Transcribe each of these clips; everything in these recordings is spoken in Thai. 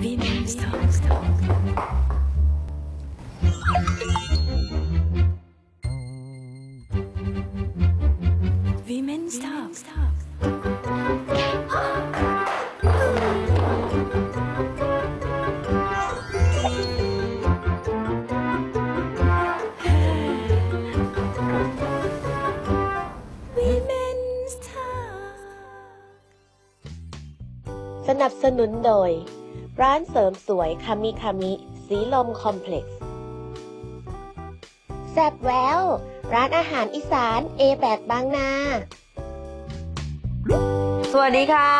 Women's Talk. โดย ร้านเสริมสวยคามิคามิสีลมคอมเพล็กซ์แซบแววร้านอาหารอีสานเอแบกบางนา สวัสดีค่ะ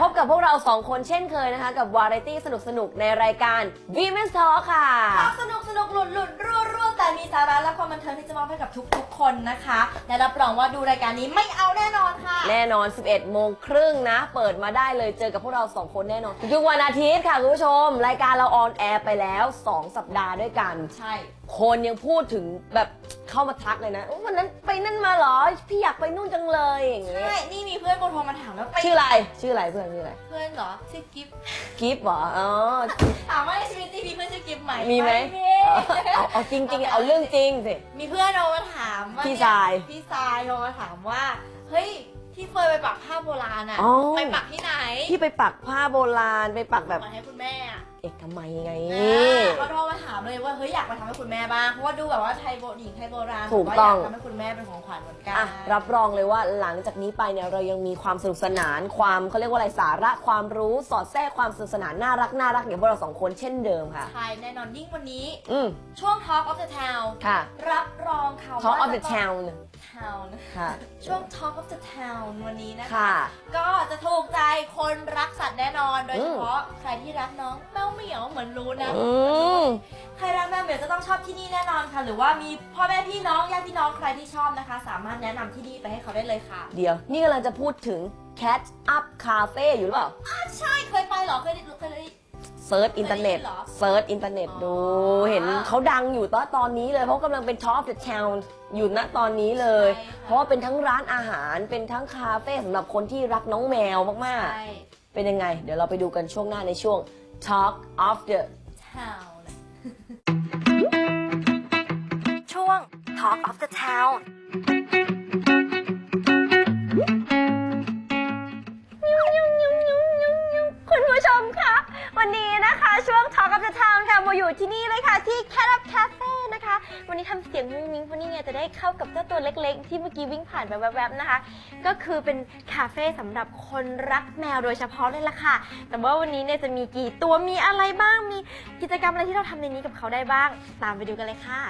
พบกับพวกเราสองคนเช่นเคยนะคะ กับวาไรตี้สนุกๆในรายการ Women's Talk ค่ะสนุกสนุกหลุดหลุดรั่วรั่วแต่มีสาระและความบันเทิงที่จะมอบให้กับทุกๆ คนนะคะ และรับรองว่าดูรายการนี้ไม่เอาแน่นอนค่ะ แน่นอน 11 โมงครึ่งนะ เปิดมาได้เลยเจอกับพวกเรา2คนแน่นอนทุกวันอาทิตย์ค่ะคุณผู้ชม รายการเราออนแอร์ไปแล้ว 2 สัปดาห์ด้วยกัน ใช่ คนยังพูดถึงแบบเข้ามาทักเลยนะวันนั้นไปนั่นมาเหรอ พี่อยากไปนู่นจังเลยอย่างเงี้ใช่ยนี่มีเพื่อนโทรมาถามแล้วไปชื่ออะไรชื่ออะไรเพื่อนชื่ออะไรเพื่อนเหรอชื่อกิฟต์กิฟต์เหรออ๋อถามว่าในชีวิตจริงมีเพื่อนชื่อกิฟต์ไหมมีไหมมีเอาเอาจริงๆเอาเรื่องจริงสิมีเพื่อนโทรมาถามว่าพี่เนี่ยทรายพี่ทรายโทรมาถามว่าเฮ้ยที่เคยไปปักผ้าโบราณอะอ๋อไปปักที่ไหนที่ไปปักผ้าโบราณไปปักแบบมาให้คุณแม่อะ เอกมัยไง เขาโทรมาถามเลยว่าเฮ้ยอยากไปทำให้คุณแม่บ้างเพราะว่าดูแบบว่าไทยโบหญิงไทยโบราณถูกบว่าต้องอยากทำให้คุณแม่เป็นของขวัญเหมือนกัน อะรับรองเลยว่าหลังจากนี้ไปเนี่ยเรายังมีความสนุกสนานความเขาเรียกว่าอะไรสาระความรู้สอดแทรกความสนุกสนานน่ารักน่ารักอย่างพวกเราสองคนเช่นเดิมค่ะ ใช่แน่นอนยิ่งวันนี้ อืมช่วง Talk of the Town ค่ะ รับรองข่าว Talk ว่า of the จะต้อง town Town ค่ะ ช่วง Talk of the Town วันนี้นะคะ ค่ะ ก็จะถูกใจคนรักสัตว์แน่นอน โดยอืเฉมพาะใครที่รักน้องแมวเหมียวเหมือนรู้นะอืม ใครรักแมวเหมียวจะต้องชอบที่นี่แน่นอนค่ะ หรือว่ามีพ่อแม่พี่น้องญาติพี่น้องใครที่ชอบนะคะ สามารถแนะนำที่นี่ไปให้เขาได้เลยค่ะเดี๋ยว นี่กำลังจะพูดถึง Catch Up Cafe อยู่หรือเปล่าใช่เคยไปเหรอเคยได้เคยได้ เซิร์ชอินเทอร์เน็ตเคยได้ยินเหรอเซิร์ชอินเทอร์เน็ตดูอ๋อเห็นเขาดังอยู่ตอนตอนนี้เลยเพราะกำลังเป็น Top of the Town อยู่ณตอนนี้เลยใช่ค่ะเพราะว่าเป็นทั้งร้านอาหารเป็นทั้งคาเฟ่สำหรับคนที่รักน้องแมวมากใช่ ๆ เป็นยังไง เดี๋ยวเราไปดูกันช่วงหน้าในช่วง Talk of the Town ช่วง Talk of the Town คุณผู้ชมคะ วันนี้นะคะ ช่วง Talk of the Town ค่ะมาอยู่ที่นี่เลยค่ะ ที่ Cat Up Cafe วันนี้ทำเสียงมุ้งมิ้งเพราะนี่ไงจะได้เข้ากับเจ้าตัวเล็กๆ ที่เมื่อกี้วิ่งผ่านไปแวบๆนะคะ ก็คือเป็นคาเฟ่สำหรับคนรักแมวโดยเฉพาะเลยล่ะค่ะ แต่ว่าวันนี้เนี่ยจะมีกี่ตัวมีอะไรบ้างมีกิจกรรมอะไรที่เราทำในนี้กับเขาได้บ้าง ตามไปดูกันเลยค่ะ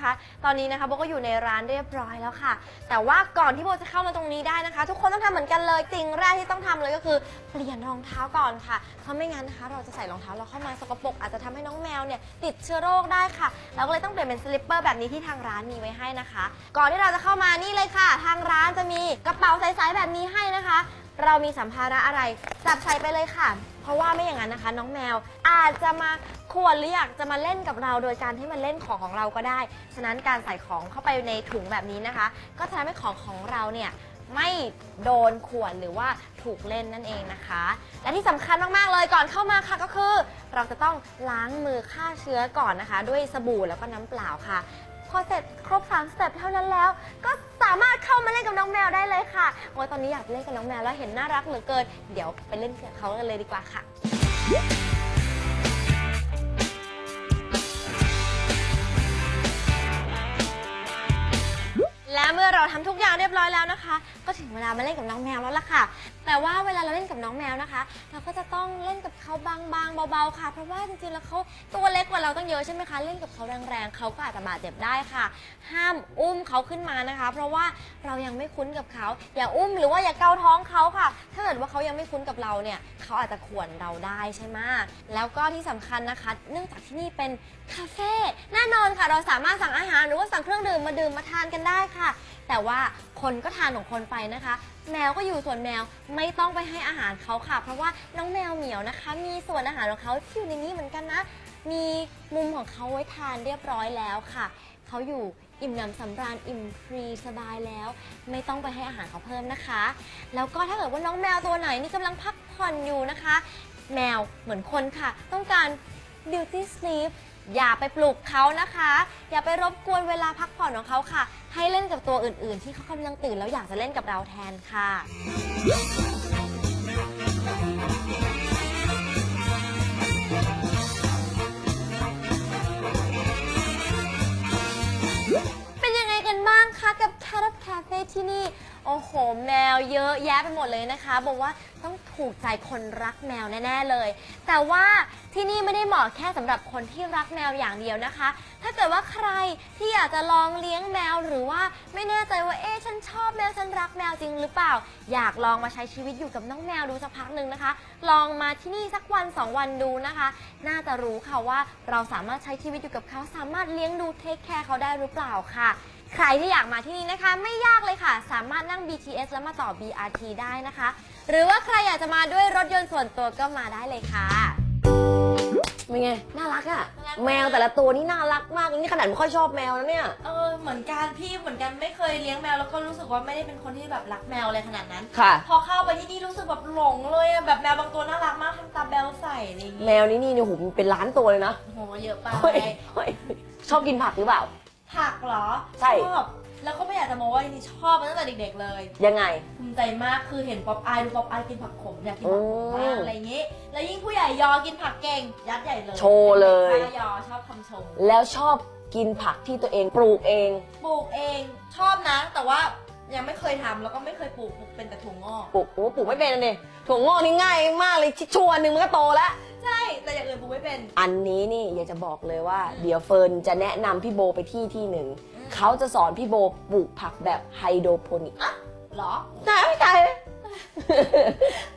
คะ ตอนนี้นะคะโบก็อยู่ในร้านเรียบร้อยแล้วค่ะ แต่ว่าก่อนที่โบจะเข้ามาตรงนี้ได้นะคะ ทุกคนต้องทำเหมือนกันเลยสิ่งแรกที่ต้องทำเลยก็คือเปลี่ยนรองเท้าก่อนค่ะ เพราะไม่งั้นนะคะ เราจะใส่รองเท้าเราเข้ามาสกปรกอาจจะทำให้น้องแมวเนี่ยติดเชื้อโรคได้ค่ะ เราก็เลยต้องเปลี่ยนเป็นสลิปเปอร์แบบนี้ที่ทางร้านมีไว้ให้นะคะ ก่อนที่เราจะเข้ามานี่เลยค่ะ ทางร้านจะมีกระเป๋าใสๆแบบนี้ให้นะคะ เรามีสัมภาระอะไรจับใส่ไปเลยค่ะ เพราะว่าไม่อย่างนั้นนะคะ น้องแมวอาจจะมาขวนหรืออยากจะมาเล่นกับเรา โดยการที่มันเล่นของของเราก็ได้ ฉะนั้นการใส่ของเข้าไปในถุงแบบนี้นะคะ ก็จะทำให้ของของเราเนี่ยไม่โดนขวนหรือว่าถูกเล่นนั่นเองนะคะ และที่สำคัญมาก ๆ เลยก่อนเข้ามาค่ะก็คือ เราจะต้องล้างมือฆ่าเชื้อก่อนนะคะ ด้วยสบู่แล้วก็น้ำเปล่าค่ะ อเสร็จครบ3สเต็ปเท่านั้นแล้ว ก็สามารถเข้ามาเล่นกับน้องแมวได้เลยค่ะโอ้ยตอนนี้อยากเล่นกับน้องแมวแล้วเห็นน่ารักเหลือเกิน เดี๋ยวไปเล่นกับเขากันเลยดีกว่าค่ะ และเมื่อเราทำทุกอย่างเรียบร้อยแล้วนะคะ ก็ถึงเวลามาเล่นกับน้องแมวแล้วล่ะค่ะแต่ว่าเวลาเราเล่นกับน้องแมวนะคะ เราก็จะต้องเล่นกับเขาบางๆเบาๆค่ะ เพราะว่าจริงๆแล้วเขาตัวเล็กกว่าเราตั้งเยอะใช่ไหมคะเล่นกับเขาแรงๆเขาก็อาจจะบาดเจ็บได้ค่ะ ห้ามอุ้มเขาขึ้นมานะคะ เพราะว่าเรายังไม่คุ้นกับเขาอย่าอุ้มหรือว่าอย่าเกาท้องเขาค่ะ ถ้าเกิดว่าเขายังไม่คุ้นกับเราเนี่ยเขาอาจจะข่วนเราได้ใช่ไหมแล้วก็ที่สำคัญนะคะ เนื่องจากที่นี่เป็นคาเฟ่แน่นอนค่ะเราสามารถสั่งอาหารหรือว่าสั่งเครื่องดื่มมาดื่มมาทานกันได้ค่ะ แต่ว่าคนก็ทานของคนไปนะคะ แมวก็อยู่ส่วนแมวไม่ต้องไปให้อาหารเขาค่ะ เพราะว่าน้องแมวเหมียวนะคะ มีส่วนอาหารของเขาที่อยู่ในนี้เหมือนกันนะ มีมุมของเขาไว้ทานเรียบร้อยแล้วค่ะเขาอยู่อิ่มหนำสำราญอิ่มฟรีสบายแล้ว ไม่ต้องไปให้อาหารเขาเพิ่มนะคะ แล้วก็ถ้าเกิดว่าน้องแมวตัวไหนนี่กำลังพักผ่อนอยู่นะคะ แมวเหมือนคนค่ะ ต้องการ beauty sleep อย่าไปปลุกเขานะคะ อย่าไปรบกวนเวลาพักผ่อนของเขาค่ะ ให้เล่นกับตัวอื่น ๆ ที่เขากำลังตื่นแล้วอยากจะเล่นกับเราแทนค่ะ เป็นยังไงกันบ้างคะกับ Cat Up Cafe ที่นี่ โอ้โห แมวเยอะแยะไปหมดเลยนะคะ บอกว่าต้องถูกใจคนรักแมวแน่ๆเลย แต่ว่าที่นี่ไม่ได้เหมาะแค่สำหรับคนที่รักแมวอย่างเดียวนะคะ ถ้าเกิดว่าใครที่อยากจะลองเลี้ยงแมวหรือว่าไม่แน่ใจว่าเอ๊ะฉันชอบแมวฉันรักแมวจริงหรือเปล่า อยากลองมาใช้ชีวิตอยู่กับน้องแมวดูสักพักหนึ่งนะคะ ลองมาที่นี่สักวันสองวันดูนะคะ น่าจะรู้ค่ะว่าเราสามารถใช้ชีวิตอยู่กับเขาสามารถเลี้ยงดูเทคแคร์เขาได้หรือเปล่าค่ะ ใครที่อยากมาที่นี่นะคะ ไม่ยากเลยค่ะ สามารถนั่ง BTS แล้วมาต่อ BRT ได้นะคะ หรือว่าใครอยากจะมาด้วยรถยนต์ส่วนตัวก็มาได้เลยค่ะ เป็นไง น่ารักอะแมวแต่ละตัวนี่น่ารักมาก นี่ขนาดไม่ค่อยชอบแมวนะเนี่ย เออเหมือนกันพี่เหมือนกันไม่เคยเลี้ยงแมวแล้วก็รู้สึกว่าไม่ได้เป็นคนที่แบบรักแมวอะไรขนาดนั้น ค่ะ พอเข้าไปที่นี่รู้สึกแบบหลงเลยอะแบบแมวบางตัวน่ารักมากทำตาแบลใส่อะไรอย่างแมงี้วนี่นี่เนี่ยโหมันเป็นล้านตัวเลยนะโหเยอะไป เฮ้ยเฮ้ยชอบกินผักหรือเปล่า ผักเหรอใช่ ชอบแล้วก็ไม่อยากจะโม้ว่าจริงๆชอบมาตั้งแต่เด็กๆเลย ยังไง ภูมิใจมากคือเห็นป๊อปอายดูป๊อปอายกินผักขมอยากกินผักขมมากโอ้อะไรอย่างงี้ แล้วยิ่งผู้ใหญ่ยอกินผักเก่ง ยัดใหญ่เลยโชว์เลย ด็กๆยอชอบคำชมแล้วชอบกินผักที่ตัวเองปลูกเอง ปลูกเองชอบนะ แต่ว่ายังไม่เคยทำแล้วก็ไม่เคยปลูกปลูกเป็นแต่ถั่วงอก ปลูกโอ้ปลูกไม่เป็นอันนี่ถั่วงอกนี่ง่ายมากเลยชิชวนหนึ่งมันก็โตแล้ว ใช่ แต่อย่างอื่นปลูกไม่เป็น อันนี้นี่อยากจะบอกเลยว่า เดี๋ยวเฟิร์นจะแนะนำพี่โบไปที่ที่หนึ่ง เขาจะสอนพี่โบปลูกผักแบบไฮโดรโปนิก เหรอใช่ไม่ใช่เลย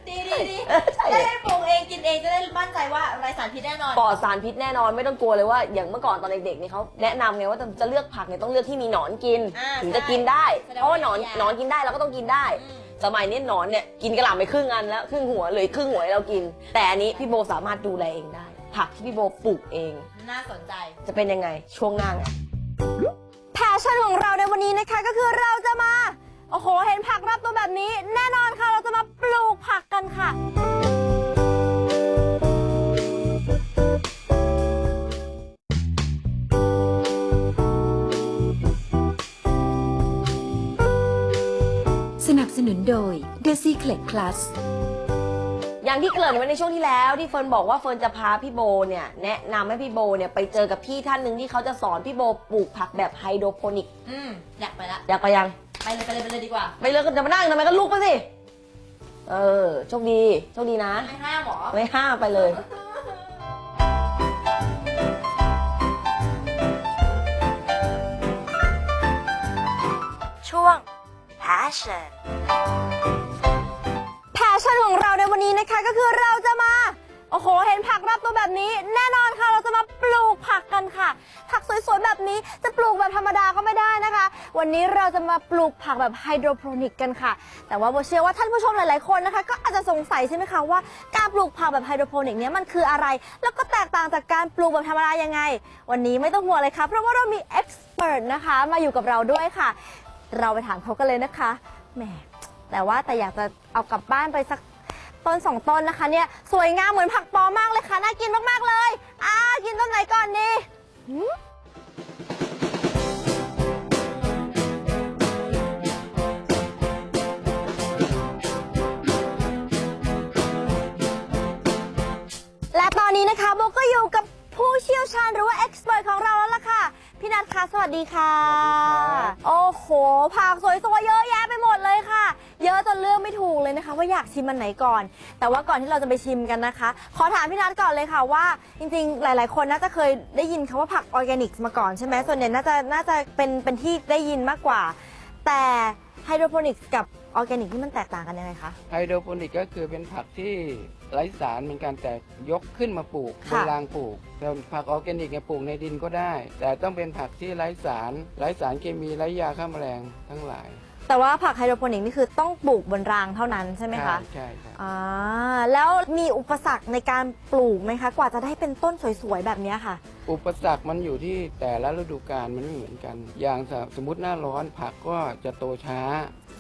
ดีดีดีเออใช่จะได้ปลูกเองกินเองจะได้มั่นใจว่าไรสารพิษแน่นอน ปลอดสารพิษแน่นอนไม่ต้องกลัวเลยว่าอย่างเมื่อก่อนตอนเด็กๆเนี่ยเขาแนะนำไงว่าจะเลือกผักเนี่ยต้องเลือกที่มีหนอนกิน อ่าถึงจะกินได้แสดงว่าเพราะว่าหนอนไม่ยากหนอนกินได้เราก็ต้องกินได้ อืม สมัยนี้หนอนเนี่ยกินกระหล่ำไปครึ่งอันแล้วครึ่งหัวเหลยครึ่งหัวให้เรากิน แต่อันนี้พี่โบสามารถดูแลเองได้ ผักที่พี่โบปลูกเอง น่าสนใจ จะเป็นยังไงช่วงหน้าไงแพชชั่นของเราในวันนี้นะคะก็คือเราจะมาโอ้โหเห็นผักรับตัวแบบนี้ แน่นอนค่ะเราจะมาปลูกผักกันค่ะ โดย The Secret Plus อย่างที่เกริ่นไว้ในช่วงที่แล้วที่เฟิร์นบอกว่าเฟิร์นจะพาพี่โบเนี่ยแนะนำให้พี่โบเนี่ยไปเจอกับพี่ท่านหนึ่งที่เขาจะสอนพี่โบปลูกผักแบบไฮโดรโปนิก อืมอยากไปละ อยากไปยัง ไปเลยไปเลยไปเลยดีกว่า ไปเลยก็จะมานั่งทำไมก็ลุกมาสิ เออโชคดีโชคดีนะ ไม่ห้ามหรอ ไม่ห้ามไปเลย Passion แพชชั่นของเราในวันนี้นะคะก็คือเราจะมา โอ้โห เห็นผักรับตัวแบบนี้ แน่นอนค่ะเราจะมาปลูกผักกันค่ะ ผักสวยๆแบบนี้จะปลูกแบบธรรมดาก็ไม่ได้นะคะ วันนี้เราจะมาปลูกผักแบบไฮโดรโปนิกกันค่ะ แต่ว่าโบเชื่อว่าท่านผู้ชมหลายๆคนนะคะ ก็อาจจะสงสัยใช่ไหมคะว่าการปลูกผักแบบไฮโดรโปนิกเนี้ยมันคืออะไร แล้วก็แตกต่างจากการปลูกแบบธรรมดายังไง วันนี้ไม่ต้องห่วงเลยค่ะเพราะว่าเรามีเอ็กซ์เพรสนะคะมาอยู่กับเราด้วยค่ะ เราไปถามเขากันเลยนะคะ แหม แต่ว่าแต่อยากจะเอากลับบ้านไปสักต้นสองต้นนะคะเนี่ย สวยงามเหมือนผักปอมากเลยค่ะ น่ากินมากๆเลย อ่า กินต้นไหนก่อนดี คะสวัสดีค่ะ โอ้โห ผักสวยๆเยอะแยะไปหมดเลยค่ะ เยอะจนเลือกไม่ถูกเลยนะคะ ว่าอยากชิมมันไหนก่อน แต่ว่าก่อนที่เราจะไปชิมกันนะคะ ขอถามพี่นัทก่อนเลยค่ะว่า จริงๆ หลายๆ คนน่าจะเคยได้ยินคำว่าผักออร์แกนิกมาก่อนใช่ไหมส่วนใหญ่น่าจะน่าจะเป็นเป็นที่ได้ยินมากกว่า แต่ไฮโดรโปนิกส์กับออร์แกนิกนี่มันแตกต่างกันยังไงคะ ไฮโดรโปนิกก็คือเป็นผักที่ ไร้สารเหมือนกันแต่ยกขึ้นมาปลูกบค่ะนรางปลูกแต่ผักออร์แกนิกเนี่ยปลูกในดินก็ได้ แต่ต้องเป็นผักที่ไร้สาร ไร้สารเคมีไร้ยาฆ่าแมลงทั้งหลาย แต่ว่าผักไฮโดรโปนิกนี่คือต้องปลูกบนรางเท่านั้นใช่ไหมคะใช่ใช่อ่าแล้วมีอุปสรรคในการปลูกไหมคะ กว่าจะได้เป็นต้นสวยๆแบบเนี้ยค่ะ อุปสรรคมันอยู่ที่แต่ละฤดูกาลมันไม่เหมือนกัน อย่างสมมติหน้าร้อนผักก็จะโตช้า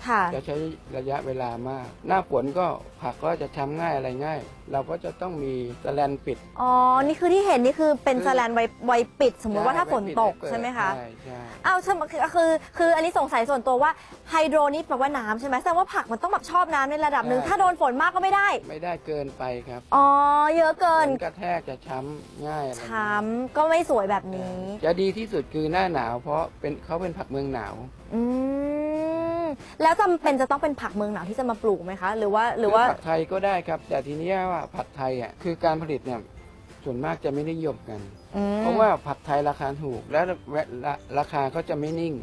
ค่ะ จะใช้ระยะเวลามาก หน้าฝนก็ผักก็จะช้ำง่ายอะไรง่าย เราก็จะต้องมีสแลนปิด อ๋อ นี่คือที่เห็นนี่คือเป็นสแลนไว้ไว้ปิด สมมุติว่าถ้าฝนตกปิดใช่ไหมคะ ใช่ใช่อ้าวใช่ไหมคือคือคืออันนี้สงสัยส่วนตัวว่าไฮโดรนี่แปลว่าน้ำใช่ไหมแสดงว่าผักมันต้องแบบชอบน้ำในระดับหนึ่งใช่ถ้าโดนฝนมากก็ไม่ได้ ไม่ได้เกินไปครับอ๋อ เยอะเกินฝกระแทกจะช้ำง่ายอะไรอย่างเงี้ย ช้ำก็ไม่สวยแบบนี้ จะดีที่สุดคือหน้าหนาวเพราะเป็นเขาเป็นผักเมืองหนาว อืม แล้วจำเป็นจะต้องเป็นผักเมืองหนาวที่จะมาปลูกไหมคะ หรือว่าหรือว่า ผัดไทยก็ได้ครับ แต่ทีเนี้ยว่าผัดไทยอะคือการผลิตเนี่ยส่วนมากจะไม่นิยมกัน อืมเพราะว่าผัดไทยราคาถูกและราราคาก็จะไม่นิ่ง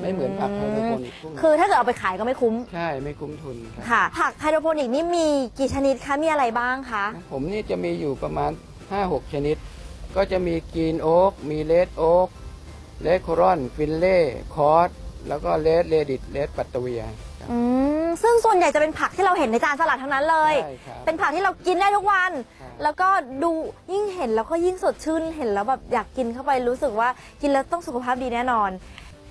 ไม่เหมือนผักไฮโดรโปนิกพวกนี้คือถ้าเกิดเอาไปขายก็ไม่คุ้ม ใช่ไม่คุ้มทุนครับ ค่ะ ผักไฮโดรโปนิกนี่มีกี่ชนิดคะ มีอะไรบ้างคะ ผมนี่จะมีอยู่ประมาณ 5-6 ชนิด ก็จะมีกรีนโอ๊กมีเลดโอ๊กเลดโครอน ฟินเล่ คอร์ส แล้วก็เลดเลดิตเลดปัตตเวียครับ อืมซึ่งส่วนใหญ่จะเป็นผักที่เราเห็นในจานสลัดทั้งนั้นเลย ใช่ครับเป็นผักที่เรากินได้ทุกวัน ครับ แล้วก็ดูยิ่งเห็นแล้วก็ยิ่งสดชื่น เห็นแล้วแบบอยากกินเข้าไปรู้สึกว่ากินแล้วต้องสุขภาพดีแน่นอน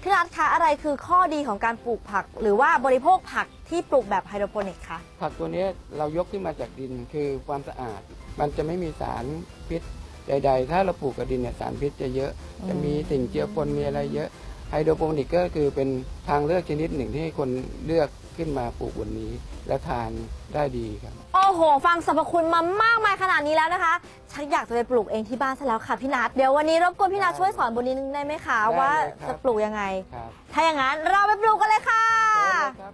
พี่นัทคะอะไรคือข้อดีของการปลูกผัก หรือว่าบริโภคผักที่ปลูกแบบไฮโดรโปนิกคะ ผักตัวเนี้ยเรายกขึ้นมาจากดินคือความสะอาด มันจะไม่มีสารพิษใด ๆ ถ้าเราปลูกกับดินเนี่ยสารพิษจะเยอะ จะมีสิ่งเจือปนมีอะไรเยอะ ไฮโดรโปนิกก็คือเป็นทางเลือกชนิดหนึ่งที่ให้คนเลือกขึ้นมาปลูกบนนี้ และทานได้ดีครับ โอ้โห ฟังสรรพคุณมามากมายขนาดนี้แล้วนะคะชักอยากจะไปปลูกเองที่บ้านซะแล้วค่ะพี่นัทเดี๋ยววันนี้รบกวนพี่นัทช่วยสอนบนนี้นึงได้ไหมคะได้เลยว่าครับ จะปลูกยังไง ครับถ้าอย่างนั้นเราไปปลูกกันเลยค่ะครับ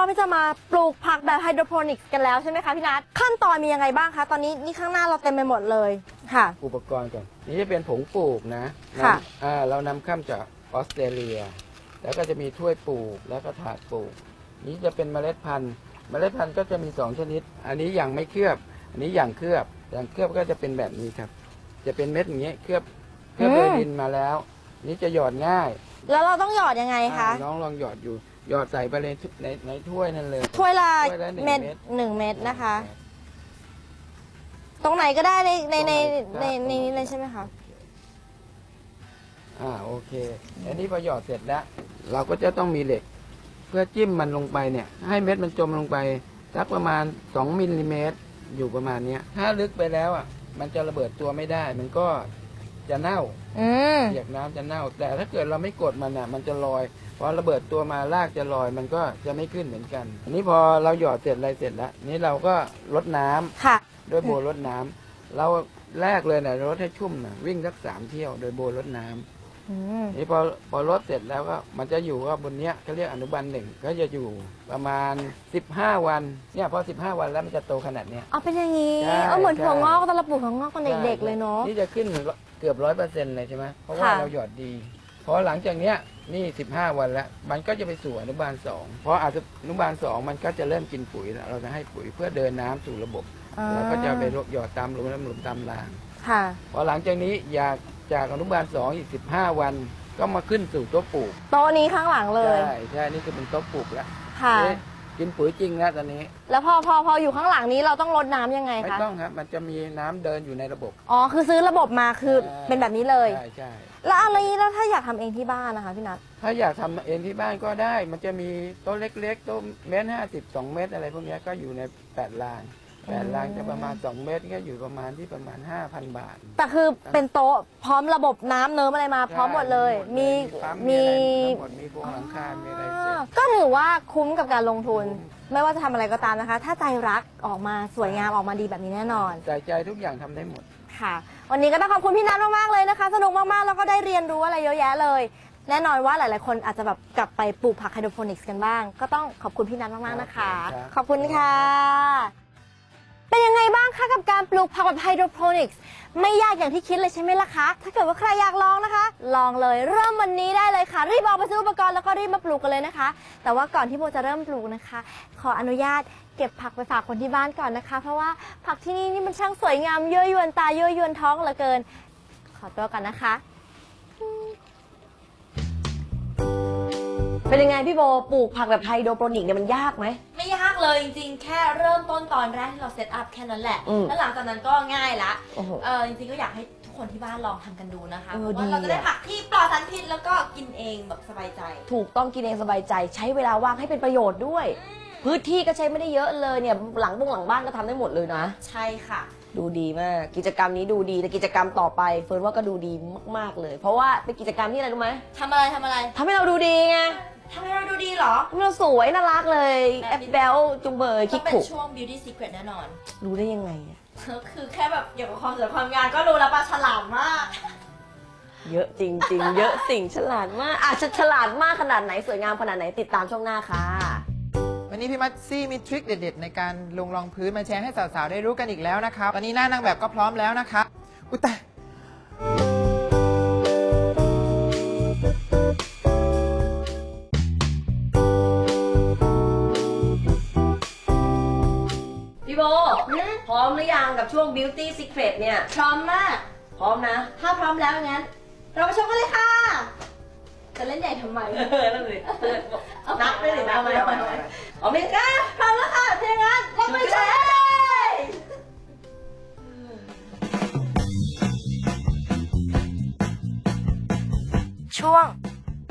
ราก็พร้อมที่จะมาปลูกผักแบบไฮโดรโปนิกส์กันแล้วใช่ไหมคะพี่นัทขั้นตอนมียังไงบ้างคะตอนนี้นี่ข้างหน้าเราเต็มไปหมดเลยค่ะ อุปกรณ์ก่อนนี่จะเป็นผงปลูกนะค่ะ นำอ่าเรานำเข้าจากออสเตรเลีย แล้วก็จะมีถ้วยปลูกแล้วก็ถาดปลูก นี้จะเป็นเมล็ดพันธุ์ เมล็ดพันธุ์ก็จะมีสองชนิด อันนี้อย่างไม่เคลือบ อันนี้อย่างเคลือบอย่างเคลือบก็จะเป็นแบบนี้ครับ จะเป็นเม็ดอย่างเงี้ยเคลือบเคลือบโดยดินมาแล้ว นี่จะหยอดง่ายแล้วเราต้องหยอดยังไงคะ อ่าน้องลองหยอดอยู่ หยอดใส่ไปเลยในในถ้วยนั่นเลยถ้วยละถ้วยละหนึ่งเม็ดเม็ดหนึ่งเม็ดนะคะ ตรงไหนก็ได้ในในในในในนี้เลยใช่ไหมคะอ่าโอเค อันนี้พอหยอดเสร็จแล้ว เราก็จะต้องมีเหล็ก เพื่อจิ้มมันลงไปเนี่ย ให้เม็ดมันจมลงไปสักประมาณ2มิลลิเมตรอยู่ประมาณเนี้ย ถ้าลึกไปแล้วอะ มันจะระเบิดตัวไม่ได้ มันก็ จะเน่าอืม เปียกน้ำจะเน่า แต่ถ้าเกิดเราไม่กดมันอะ มันจะลอยพอระเบิดตัวมาลากจะลอยมันก็จะไม่ขึ้นเหมือนกัน อันนี้พอเราหยอดเสร็จอะไรเสร็จแล้วนี่เราก็ลดน้ำค่ะ ด้วยโบรดน้ำเราแรกเลยนะรดให้ชุ่มนะวิ่งสักสามเที่ยวโดยโบรดน้ำ อืม นี่พอพอรดเสร็จแล้วก็มันจะอยู่ก็บนเนี้ยเขาเรียกอนุบาลหนึ่งก็จะอยู่ประมาณ 15 วันเนี่ยพอ 15 วันแล้วมันจะโตขนาดเนี้ย เอาเป็นอย่างนี้ใช่เออเหมือนใช่ ถั่วงอกตอนเราปลูกถั่วงอกตอนเด็กๆเลยเนาะ นี่จะขึ้น เกือบร้อยเปอร์เซ็นต์เลยใช่ไหมเพราะว่าค่ะ เราหยอดดีพอหลังจากเนี้ยนี่15วันแล้ว มันก็จะไปสู่อนุบาลสองพออนุบาลสองมันก็จะเริ่มกินปุ๋ยแล้วเราจะให้ปุ๋ยเพื่อเดินน้ำสู่ระบบ อ่าแล้วก็จะไปหยอดตามหลุมน้ำหลุมตามราง ค่ะ พอหลังจากนี้อยากจากอนุบาลสองอีก15วันก็มาขึ้นสู่โต๊ะปลูกโต๊ะนี้ข้างหลังเลย ใช่ใช่นี่คือเป็นโต๊ะปลูกแล้วค่ะ เอ๊ะ กินปุ๋ยจริงแล้วตอนนี้ แล้วพอพอพออยู่ข้างหลังนี้เราต้องรดน้ำยังไงไม่คะ ต้องครับมันจะมีน้ำเดินอยู่ในระบบ อ๋อ คือซื้อระบบมาคือเป็นแบบนี้เลย ใช่ใช่แล้วอะไรแล้วถ้าอยากทำเองที่บ้านนะคะพี่นัท ถ้าอยากทำเองที่บ้านก็ได้ มันจะมีโต๊ะเล็กๆโต๊ะเมตรห้าสิบสองเมตรอะไรพวกเนี้ยก็อยู่ในแปดลาน แปดลานจะประมาณสองเมตรก็อยู่ประมาณที่ประมาณห้าพันบาท แต่คือเป็นโต๊ะพร้อมระบบน้ำเนิ้มอะไรมาพร้อมหมดเลย มีปั๊มีมี อะไรทั้งหมดมีโครงหลังคา มีอะไรเสร็จ ก็ถือว่าคุ้มกับการลงทุน ไม่ว่าจะทำอะไรก็ตามนะคะ ถ้าใจรักออกมาสวยงามออกมาดีแบบนี้แน่นอน ใส่ใจทุกอย่างทำได้หมด ค่ะ วันนี้ก็ต้องขอบคุณพี่นัทมาก ๆ เลยนะคะ สนุกมาก ๆ แล้วก็ได้เรียนรู้อะไรเยอะแยะเลย แน่นอนว่าหลาย ๆ คนอาจจะแบบกลับไปปลูกผักไฮโดรโปนิกส์กันบ้าง ก็ต้องขอบคุณพี่นัทมาก ๆ นะคะครับขอบคุณค่ะ เป็นยังไงบ้างคะกับการปลูกผักแบบไฮโดรโปนิกส์ไม่ยากอย่างที่คิดเลยใช่ไหมล่ะคะ ถ้าเกิดว่าใครอยากลองนะคะ ลองเลยเริ่มวันนี้ได้เลยค่ะ รีบออกไปซื้ออุปกรณ์แล้วก็รีบมาปลูกกันเลยนะคะ แต่ว่าก่อนที่โบจะเริ่มปลูกนะคะ ขออนุญาตเก็บผักไปฝากคนที่บ้านก่อนนะคะ เพราะว่าผักที่นี่นี่มันช่างสวยงามเย้ยยวนตาเย้ยยวนท้องเหลือเกิน ขอตัวกันนะคะ เป็นยังไงพี่โบปลูกผักแบบไฮโดรโปรนิกเนี่ยมันยากไหม ไม่ยากเลยจริงๆ แค่เริ่มต้นตอนแรกที่เราเซตอัพแค่นั้นแหละ อืมแล้วหลังจากนั้นก็ง่ายละโอ้โหเออจริงๆก็อยากให้ทุกคนที่บ้านลองทำกันดูนะคะเอเพอราะว่าเราดีจะได้อะ ผักที่ปลอดสารพิษแล้วก็กินเองแบบสบายใจ ถูกต้องกินเองสบายใจ ใช้เวลาว่างให้เป็นประโยชน์ด้วย พื้นที่ก็ใช้ไม่ได้เยอะเลยเนี่ยหลังบุ้งหลังบ้านก็ทำได้หมดเลยนะ ใช่ค่ะ ดูดีมาก กิจกรรมนี้ดูดีแต่กิจกรรมต่อไปเฟิร์นว่าก็ดูดีมากๆเลย เพราะว่าเป็นกิจกรรมที่อะไรรู้ไหมทำอะไรทำอะไร ทำให้เราดูดีไง ทำให้เราดูดีเหรอทำให้เราสวยน่ารักเลยแอปเบลจุงเบยต้คิอกงเป็นขุช่วง beauty secret แน่นอน รู้ได้ยังไงอะคือแค่แบบเกี่ยวกับความสวยความงามก็รู้แล้วป่ะฉลาดมาก เยอะจริง ๆ เยอะสิ่งฉลาดมากอาจจะฉลาดมากขนาดไหนสวยงามขนาดไหนติดตามช่วงหน้าค่ะ วันนี้พี่มัตซี่มีทริคเด็ดๆ ในการลงรองพื้นมาแชร์ให้สาวๆ ได้รู้กันอีกแล้วนะครับ ตอนนี้หน้านางแบบก็พร้อมแล้วนะคะ อุ้ยตาย ร้อมหรือยังกับช่วง beauty secret เนี่ย พร้อมมาก พร้อมนะ ถ้าพร้อมแล้วงั้น เราไปชมกันเลยค่ะ จะเล่นใหญ่ทำไม เออนั่นเลยนับได้เลยนะเอาใหม่เอาใหม่เอาใหม่เอาไหมคะพร้อมแล้วค่ะถ้าอย่างนั้นเราไปชมกันเลยช่วง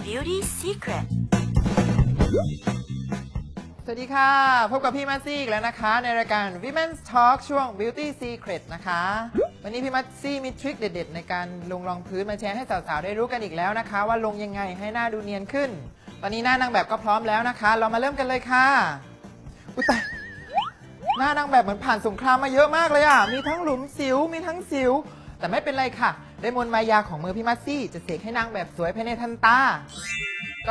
Beauty Secret ส วัสดีค่ะ พบกับพี่มัตซี่อีกแล้วนะคะ ในรายการ Women's Talk ช่วง Beauty Secret นะคะ วันนี้พี่มัตซี่มีทริคเด็ด ๆ ในการลงรองพื้นมาแชร์ให้สาวๆ ได้รู้กันอีกแล้วนะคะ ว่าลงยังไงให้หน้าดูเนียนขึ้น ตอนนี้หน้านางแบบก็พร้อมแล้วนะคะ เรามาเริ่มกันเลยค่ะ อุ้ยตายหน้านางแบบเหมือนผ่านสงครามมาเยอะมากเลยอะ มีทั้งหลุมสิว มีทั้งสิว แต่ไม่เป็นไรค่ะด้มนต์มายาของมือพี่มัตซี่จะเสกให้นางแบบสวยภายในทันตา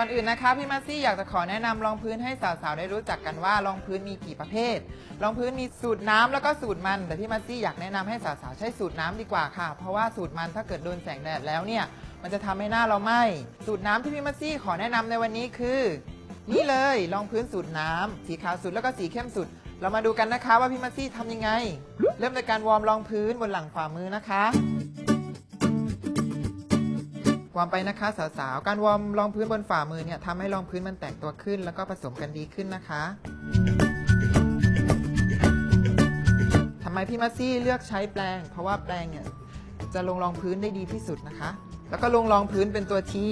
ก่อนอื่นนะคะพี่มาซี่อยากจะขอแนะนำรองพื้นให้สาวๆได้รู้จักกันว่ารองพื้นมีกี่ประเภท รองพื้นมีสูตรน้ำแล้วก็สูตรมัน แต่พี่มาซี่อยากแนะนำให้สาวๆใช้สูตรน้ำดีกว่าค่ะ เพราะว่าสูตรมันถ้าเกิดโดนแสงแดดแล้วเนี่ย มันจะทำให้หน้าเราไหม้สูตรน้ำที่พี่มาซี่ขอแนะนำในวันนี้คือ นี่เลยรองพื้นสูตรน้ำสีขาวสุดแล้วก็สีเข้มสุด เรามาดูกันนะคะว่าพี่มาซี่ทำยังไง เริ่มโดยการวอร์มรองพื้นบนหลังฝ่ามือนะคะ วอร์มไปนะคะสาวๆ การวอร์มรองพื้นบนฝ่ามือเนี่ยทำให้รองพื้นมันแตกตัวขึ้น แล้วก็ผสมกันดีขึ้นนะคะทำไมพี่มัสซี่เลือกใช้แปรงเพราะว่าแปรงเนี่ยจะลงรองพื้นได้ดีที่สุดนะคะ แล้วก็ลงรองพื้นเป็นตัวที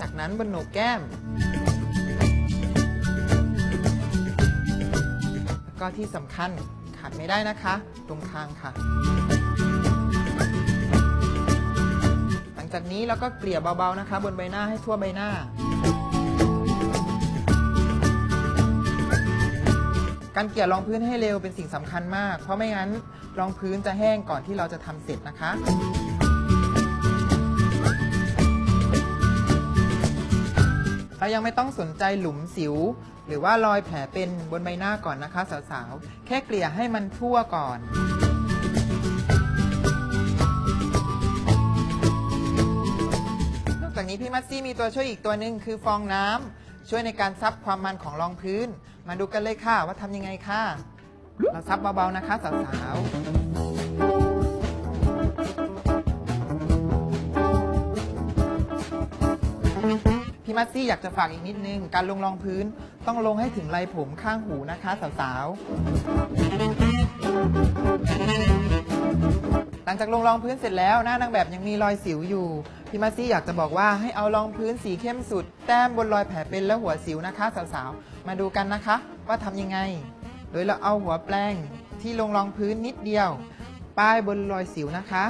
จากนั้นบนโหนกแก้มก็ที่สำคัญ ดไม่ได้นะคะ ตรงคางค่ะ หลังจากนี้เราก็เกลี่ยเบาๆนะคะ บนใบหน้าให้ทั่วใบหน้า การเกลี่ยรองพื้นให้เร็วเป็นสิ่งสำคัญมาก เพราะไม่งั้นรองพื้นจะแห้งก่อนที่เราจะทำเสร็จนะคะ เรายังไม่ต้องสนใจหลุมสิว หรือว่ารอยแผลเป็นบนใบหน้าก่อนนะคะสาวๆ แค่เกลี่ยให้มันทั่วก่อนนอกจากนี้พี่มัตซี่มีตัวช่วยอีกตัวหนึ่งคือฟองน้ำช่วยในการซับความมันของรองพื้น มาดูกันเลยค่ะว่าทำยังไงค่ะ เราซับเบาๆนะคะสาวๆ พี่มัตซี่อยากจะฝากอีกนิดนึง การลงรองพื้นต้องลงให้ถึงไรผมข้างหูนะคะสาวๆ หลังจากลงรองพื้นเสร็จแล้วหน้านางแบบยังมีรอยสิวอยู่ พี่มัตซี่อยากจะบอกว่าให้เอารองพื้นสีเข้มสุด แต้มบนรอยแผลเป็นและหัวสิวนะคะสาวๆ มาดูกันนะคะ ว่าทำยังไง โดยเราเอาหัวแปรงที่ลงรองพื้นนิดเดียว ป้ายบนรอยสิวนะคะ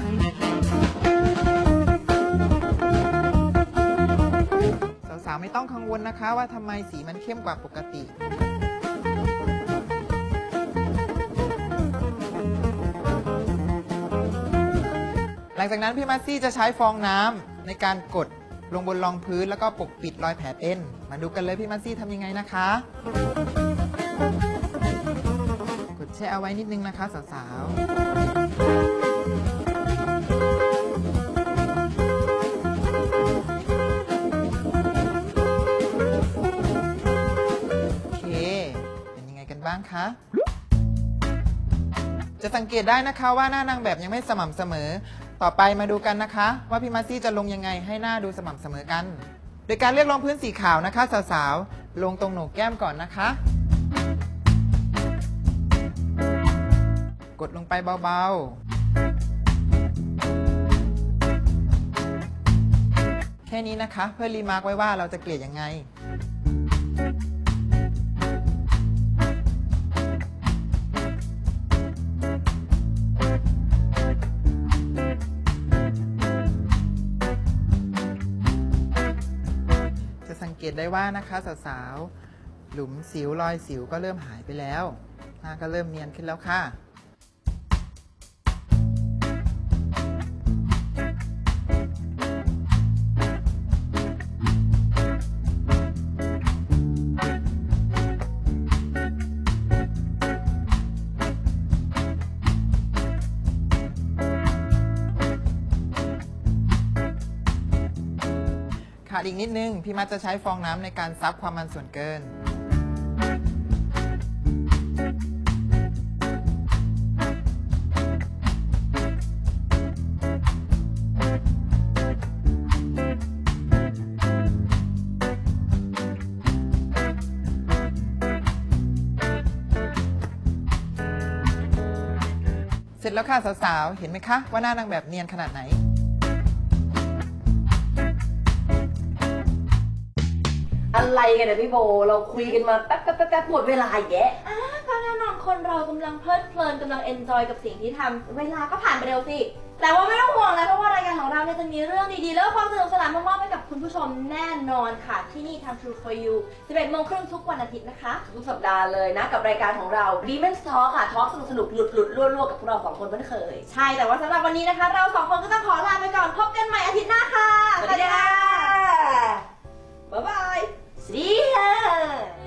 ไม่ต้องกังวลนะคะว่าทำไมสีมันเข้มกว่าปกติ หลังจากนั้นพี่มัสซี่จะใช้ฟองน้ำในการกดลงบนรองพื้นแล้วก็ปกปิดรอยแผลเป็น มาดูกันเลยพี่มัซซี่ทำยังไงนะคะ กดแช่เอาไว้นิดนึงนะคะสาวๆ บ้างคะ จะสังเกตได้นะคะว่าหน้านางแบบยังไม่สม่ำเสมอ ต่อไปมาดูกันนะคะ ว่าพี่มาซี่จะลงยังไงให้หน้าดูสม่ำเสมอกัน โดยการเลือกรองพื้นสีขาวนะคะสาวๆลงตรงโหนกแก้มก่อนนะคะ กดลงไปเบาๆ แค่นี้นะคะ เพื่อรีมาร์กไว้ว่าเราจะเกลี่ยยังไง ตได้ว่านะคะสาวๆหลุมสิวรอยสิวก็เริ่มหายไปแล้วหน้าก็เริ่มเนียนขึ้นแล้วค่ะ ดอีกนิดนึง พี่มัดจะใช้ฟองน้ำในการซับความมันส่วนเกิน เสร็จแล้วค่ะสาวๆ เห็นไหมคะ ว่าหน้านางแบบเนียนขนาดไหน อะไรกันเนี่พี่โบ เราคุยกันมาแป๊บแป๊บแป๊บป๊หมดเวลาแย่อะก็แน่นอนคนเรากำลังเพลิดเพลินกำลังเอนจอยกับสิ่งที่ทำเวลาก็ผ่านไปเร็วสิ แต่ว่าไม่ต้องห่วงนะเพราะว่ารายการของเราเนี่ยจะมีเรื่องดีๆ แล้วก็ความสนุกสนานมากๆให้กับคุณผู้ชมแน่นอนค่ะ ที่นี่ทาง True for You 11โมงครึ่งทุกวันอาทิตย์นะคะ ทุกสัปดาห์เลยนะกับรายการของเรา d e m o n Talk ค่ะทอล์กสนุกสนุกหลุดหลุดๆรั่วๆกับพวกเราสองคนเหมือนเคย ใช่แต่ว่าสำหรับวันนี้นะคะ เราสองคนก็ต้องขอลาไปก่อนพบกันใหม่อาทิตย์หน้าค่ะ สวัสดีค่ะ บ๊ายบาย See her!